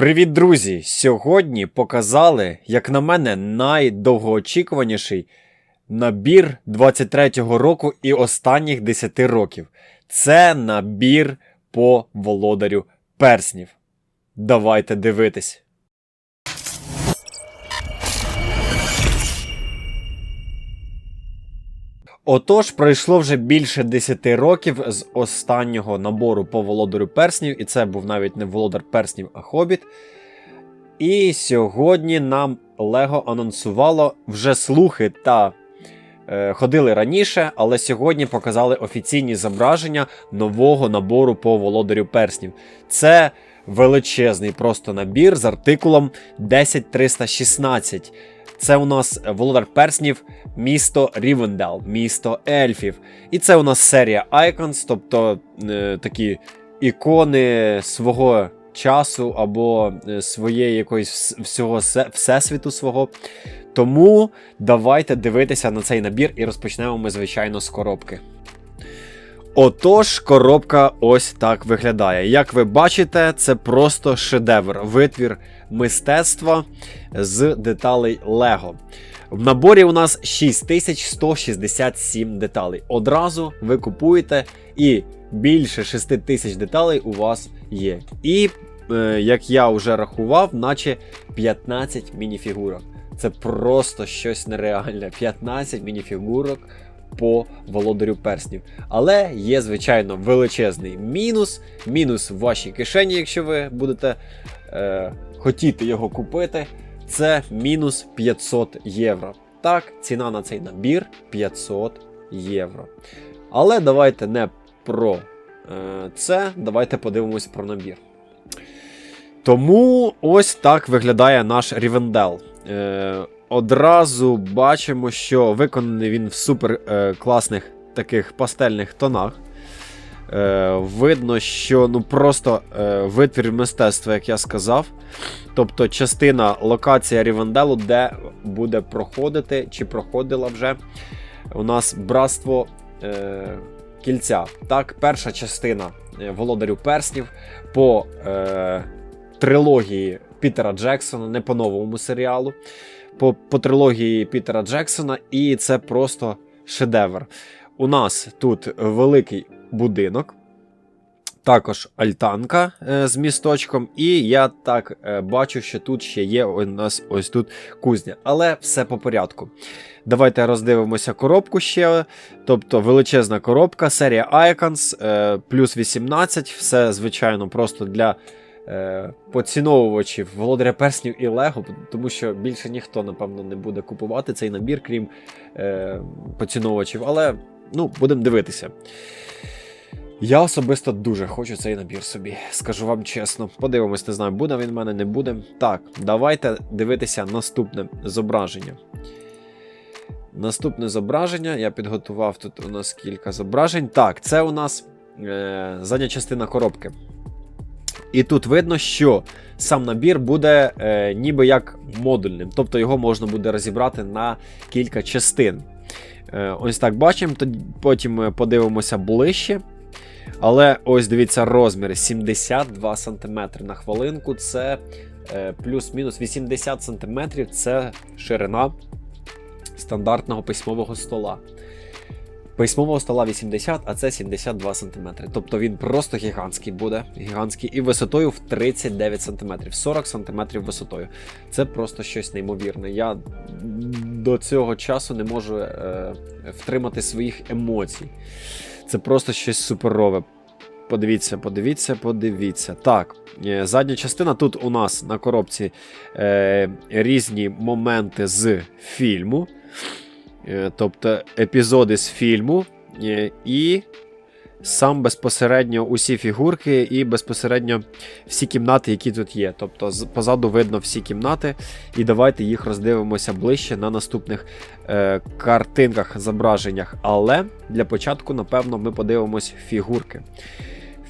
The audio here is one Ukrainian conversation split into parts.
Привіт, друзі! Сьогодні показали, як на мене, найдовгоочікуваніший набір 23-го року і останніх 10 років. Це набір по володарю перснів. Давайте дивитись. Отож, пройшло вже більше 10 років з останнього набору по володарю перснів, і це був навіть не володар перснів, а хобіт. І сьогодні нам Лего анонсувало вже слухи та е, ходили раніше, але сьогодні показали офіційні зображення нового набору по володарю перснів. Це величезний просто набір з артикулом 10316. Це у нас володар перснів, місто Рівендал, місто ельфів. І це у нас серія Icons, тобто е, такі ікони свого часу або е, своєї якоїсь всього всесвіту свого. Тому давайте дивитися на цей набір і розпочнемо ми, звичайно, з коробки. Отож, коробка ось так виглядає. Як ви бачите, це просто шедевр, витвір мистецтва з деталей Лего. В наборі у нас 6167 деталей. Одразу ви купуєте і більше 6000 деталей у вас є. І, е, як я вже рахував, наче 15 мініфігурок. Це просто щось нереальне. 15 мініфігурок по володарю перснів. Але є, звичайно, величезний мінус. Мінус в вашій кишені, якщо ви будете е, хотіти його купити. Це мінус 500 євро. Так, ціна на цей набір 500 євро. Але давайте не про е, це, давайте подивимось про набір. Тому ось так виглядає наш Рівендел. Е, одразу бачимо, що виконаний він в супер е, класних таких пастельних тонах. Е, видно, що ну просто е, витвір мистецтва, як я сказав. Тобто частина локація Рівенделу, де буде проходити, чи проходила вже у нас братство е, кільця. Так, перша частина е, Володарю Перснів по е, трилогії Пітера Джексона, не по новому серіалу, по, по трилогії Пітера Джексона, і це просто шедевр. У нас тут великий будинок. Також альтанка е, з місточком, і я так е, бачу, що тут ще є у нас ось тут кузня. Але все по порядку. Давайте роздивимося коробку ще. Тобто величезна коробка, серія Icons, е, плюс 18. Все, звичайно, просто для е, поціновувачів Володаря Перснів і Лего, тому що більше ніхто, напевно, не буде купувати цей набір, крім е, поціновувачів. Але ну, будемо дивитися. Я особисто дуже хочу цей набір собі, скажу вам чесно. Подивимось, не знаю, буде він в мене, не буде. Так, давайте дивитися наступне зображення. Наступне зображення. Я підготував тут у нас кілька зображень. Так, це у нас е, задня частина коробки. І тут видно, що сам набір буде е, ніби як модульним, тобто його можна буде розібрати на кілька частин. Е, ось так бачимо, потім подивимося ближче. Але ось дивіться, розміри 72 см на хвилинку. Це е, плюс-мінус 80 см це ширина стандартного письмового стола. Письмового стола 80, а це 72 см. Тобто він просто гігантський буде. Гігантський і висотою в 39 см, 40 см висотою. Це просто щось неймовірне. Я до цього часу не можу е, втримати своїх емоцій. Це просто щось суперове. Подивіться, подивіться, подивіться. Так, е, задня частина. Тут у нас на коробці е, різні моменти з фільму. Е, тобто епізоди з фільму. Е, і сам безпосередньо усі фігурки, і безпосередньо всі кімнати, які тут є. Тобто позаду видно всі кімнати. І давайте їх роздивимося ближче на наступних е, картинках, зображеннях. Але для початку, напевно, ми подивимось фігурки.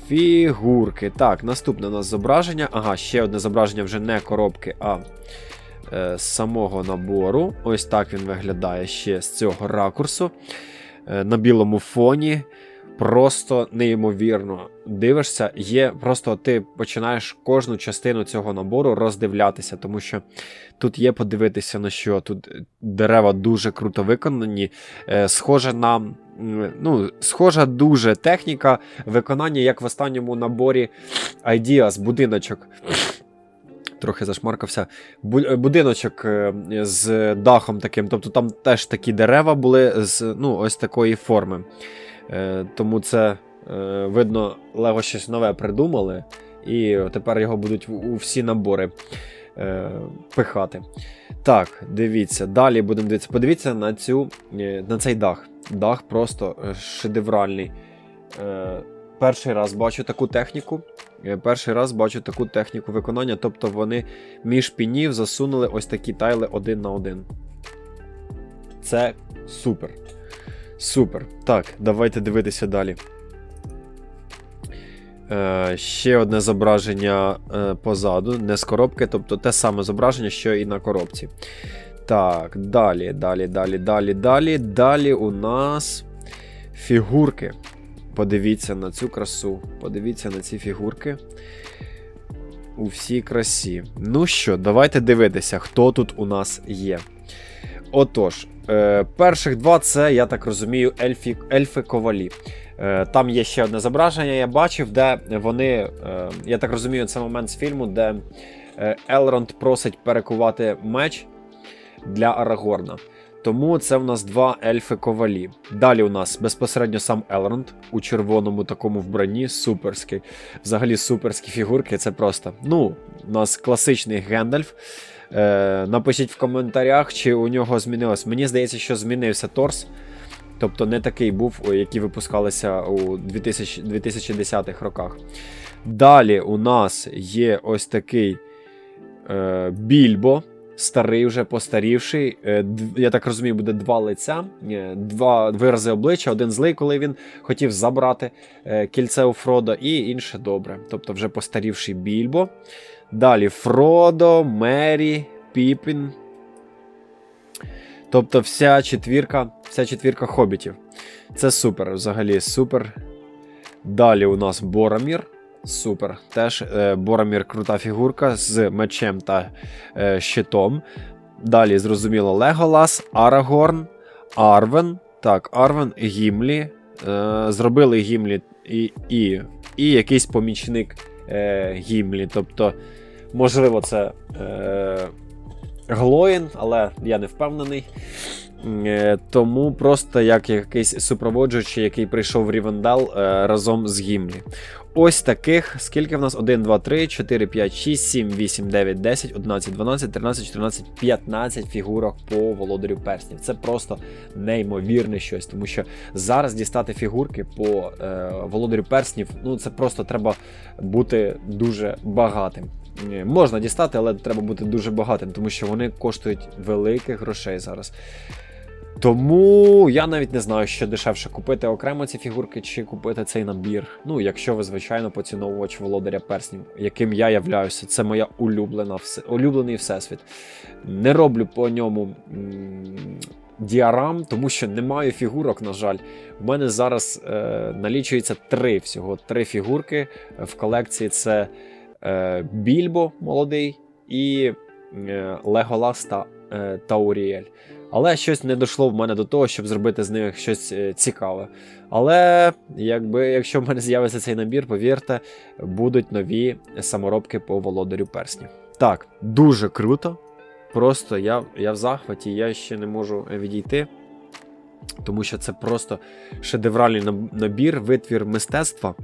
Фігурки. Так, наступне у нас зображення. Ага, ще одне зображення вже не коробки, а е, самого набору. Ось так він виглядає ще з цього ракурсу. Е, на білому фоні. просто неймовірно. Дивишся, є просто ти починаєш кожну частину цього набору роздивлятися, тому що тут є подивитися на що. Тут дерева дуже круто виконані. Е, схоже на. Ну, схожа дуже техніка виконання, як в останньому наборі Ideas, будиночок. Трохи зашмаркався. Е, Будиночок е, з дахом таким. Тобто там теж такі дерева були з ну, ось такої форми. Е, Тому це видно, Лего щось нове придумали, і тепер його будуть у всі набори пихати. Так, дивіться, далі будемо дивитися. Подивіться на цю, на цей дах. Дах просто шедевральний. Перший раз бачу таку техніку. Е, Перший раз бачу таку техніку виконання, тобто вони між пінів засунули ось такі тайли один на один. Це супер. Супер. Так, давайте дивитися далі. Е, ще одне зображення е, позаду, не з коробки, тобто те саме зображення, що і на коробці. Так, далі, далі, далі, далі, далі. Далі у нас фігурки. Подивіться на цю красу. Подивіться на ці фігурки. У всій красі. Ну що, давайте дивитися, хто тут у нас є. Отож, е, перших два це, я так розумію, ельфі, ельфи ковалі. Е, там є ще одне зображення, я бачив, де вони. Е, я так розумію, це момент з фільму, де е, Елронд просить перекувати меч для Арагорна. Тому це в нас два ельфи ковалі. Далі у нас безпосередньо сам Елронд у червоному такому вбранні, суперський. Взагалі суперські фігурки, це просто. Ну, у нас класичний Гендальф. Е, напишіть в коментарях, чи у нього змінилось. Мені здається, що змінився торс. Тобто не такий був, які випускалися у 2000, 2010-х роках. Далі у нас є ось такий е, більбо, старий, вже постарівший. Е, я так розумію, буде два лиця, е, два вирази обличчя, один злий, коли він хотів забрати е, кільце у Фродо, і інше добре. Тобто вже постарівший більбо. Далі Фродо, Мері, Піпін. Тобто вся четвірка, вся четвірка хобітів. Це супер, взагалі супер. Далі у нас Боромір. Супер. Теж е, Боромір крута фігурка з мечем та е, щитом. Далі, зрозуміло, Леголас, Арагорн, Арвен. Так, Арвен, Гімлі. Е, зробили Гімлі і, і, і якийсь помічник е, Гімлі. Тобто, можливо, це е, Глоїн, але я не впевнений. Е, Тому просто як якийсь супроводжуючий, який прийшов в Рівендал е, разом з Гімлі. Ось таких, скільки в нас? 1, 2, 3, 4, 5, 6, 7, 8, 9, 10, 11, 12, 13, 14, 15 фігурок по володарю перснів. Це просто неймовірне щось, тому що зараз дістати фігурки по е, володарю перснів, ну це просто треба бути дуже багатим. Е, Можна дістати, але треба бути дуже багатим, тому що вони коштують великих грошей зараз. Тому я навіть не знаю, що дешевше купити окремо ці фігурки чи купити цей набір. Ну, якщо ви, звичайно, поціновувач володаря перснів, яким я являюся, це моя улюблена улюблений всесвіт. Не роблю по ньому діарам, тому що не маю фігурок, на жаль. У мене зараз е, налічується три всього три фігурки в колекції: це е, Більбо молодий і е, Леголас та е, Тауріель. Але щось не дійшло в мене до того, щоб зробити з них щось е, цікаве. Але якби, якщо в мене з'явиться цей набір, повірте, будуть нові саморобки по володарю перснів. Так, дуже круто. Просто я, я в захваті, я ще не можу відійти. Тому що це просто шедевральний набір, витвір мистецтва,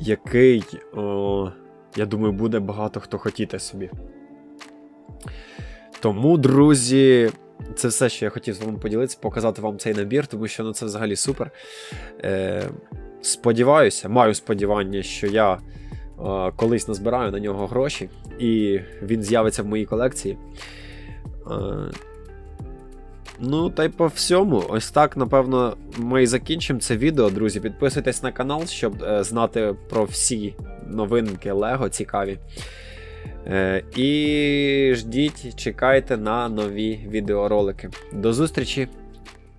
який, о, я думаю, буде багато хто хотіти собі. Тому, друзі, це все, що я хотів з вами поділитися, показати вам цей набір, тому що ну, це взагалі супер. Е, сподіваюся, маю сподівання, що я е, колись назбираю на нього гроші, і він з'явиться в моїй колекції. Е, Ну, та й по всьому. Ось так, напевно, ми і закінчимо це відео, друзі. Підписуйтесь на канал, щоб е, знати про всі новинки Лего цікаві. Е, і ждіть, чекайте на нові відеоролики. До зустрічі!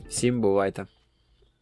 Всім бувайте!